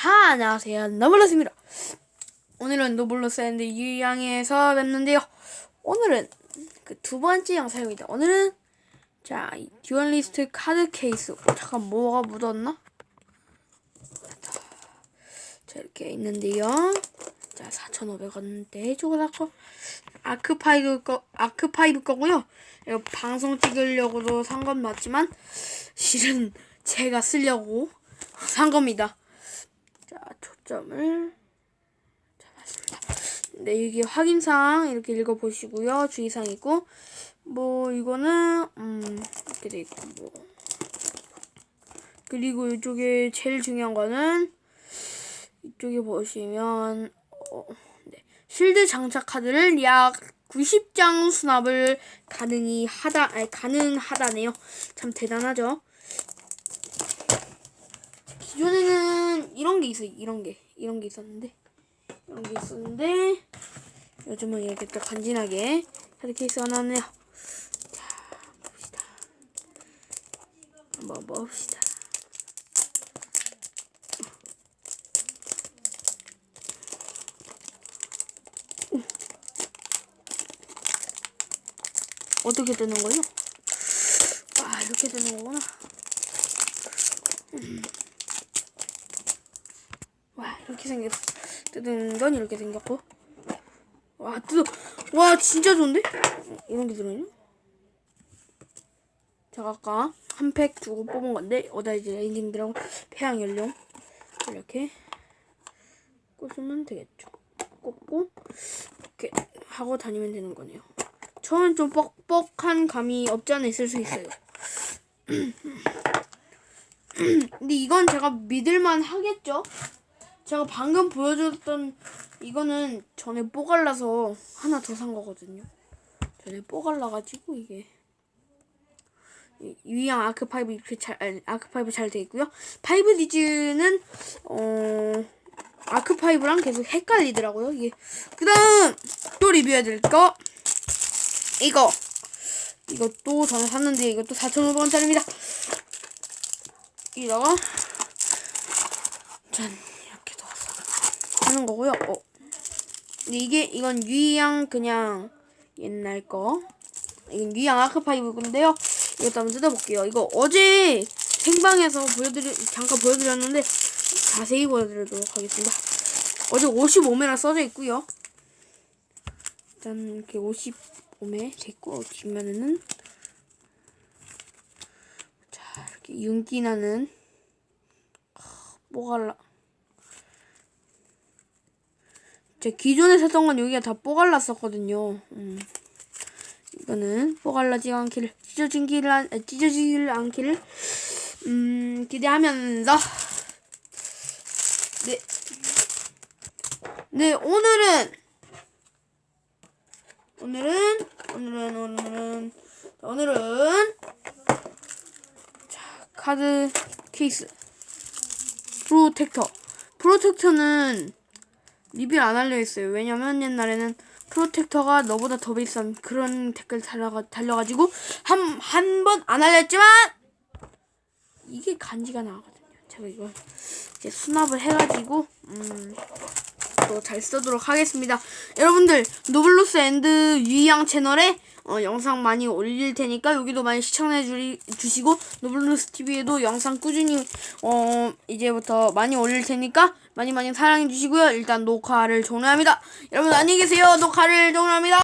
자, 안녕하세요. 노블러스입니다. 오늘은 노블러스 앤드 유양에서 뵙는데요. 오늘은 그 두 번째 영상입니다. 오늘은 자, 이 듀얼리스트 카드 케이스. 어, 잠깐 뭐가 묻었나? 자, 이렇게 있는데요. 자, 4,500원대 주고 샀고 아크파이브 거 아크파이브 거고요. 이거 방송 찍으려고도 산 건 맞지만 실은 제가 쓰려고 산 겁니다. 자, 초점을 잡았습니다. 네, 이게 확인사항 이렇게 읽어보시고요. 주의사항 있고, 뭐, 이거는, 음, 이렇게 돼 있고, 뭐. 그리고 이쪽에 제일 중요한 거는, 이쪽에 보시면, 어, 네. 실드 장착 카드를 약 90장 수납을 가능히 하다, 아니, 가능하다네요. 참 대단하죠? 기존에는 이런 게 있어요. 이런 게. 이런 게 있었는데. 이런 게 있었는데. 요즘은 이렇게 또 간지나게 카드 케이스가 나왔네요. 자, 봅시다. 한번 봅시다. 어떻게 되는 거죠? 아, 이렇게 되는 거구나. 와 이렇게 생겼어 뜯은 건 이렇게 생겼고. 와 뜯어 와 진짜 좋은데? 어, 이런 게 들어있네 제가 아까 한 팩 주고 뽑은 건데 어다 이제 엔딩들하고 폐양 연령. 이렇게 꽂으면 되겠죠. 꽂고 이렇게 하고 다니면 되는 거네요. 처음엔 좀 뻑뻑한 감이 없지 않아 있을 수 있어요. 근데 이건 제가 믿을만 하겠죠? 제가 방금 보여줬던 이거는 전에 뽀갈라서 하나 더 산 거거든요. 전에 뽀갈라가지고 이게 이- 유양 아크파이브 이렇게 잘 아니, 아크파이브 잘 돼 있고요. 파이브 디즈는 어 아크파이브랑 계속 헷갈리더라고요. 이게 그다음 또 리뷰해드릴 거 이거 이것도 전에 샀는데 이것도 4,500원짜리입니다. 여기다가 짠 이렇게 넣어서 하는 거고요. 어. 근데 이게 이건 유이양 그냥 옛날 거. 이건 유이양 아크파이브인데요. 이것도 한번 뜯어볼게요. 이거 어제 생방에서 보여드리 잠깐 보여드렸는데 자세히 보여드리도록 하겠습니다. 어제 55매나 써져 있고요. 일단 이렇게 55매 됐고 뒷면에는 자 이렇게 윤기 나는 뽀갈라. 제 기존에 샀던 건 여기가 다 뽀갈랐었거든요. 음. 이거는 뽀갈라지 않기를 찢어지기를 안, 아, 찢어지기를 않기를 음 기대하면서 네. 네 오늘은 오늘은 오늘은 오늘은 오늘은 자 카드 케이스 프로텍터. 프로텍터는 리뷰를 안 하려 했어요. 왜냐면 옛날에는 프로텍터가 너보다 더 비싼 그런 댓글 달려가, 달려가지고 한, 한 번안 알렸지만 이게 간지가 나거든요. 제가 이거 이제 수납을 해가지고, 음, 또잘 쓰도록 하겠습니다. 여러분들, 노블로스 앤드 유이양 채널에 어, 영상 많이 올릴 테니까 여기도 많이 시청해 주, 주시고 노블루스 TV에도 영상 꾸준히 어, 이제부터 많이 올릴 테니까 많이 많이 사랑해 주시고요. 일단 녹화를 종료합니다. 여러분 안녕히 계세요. 녹화를 종료합니다.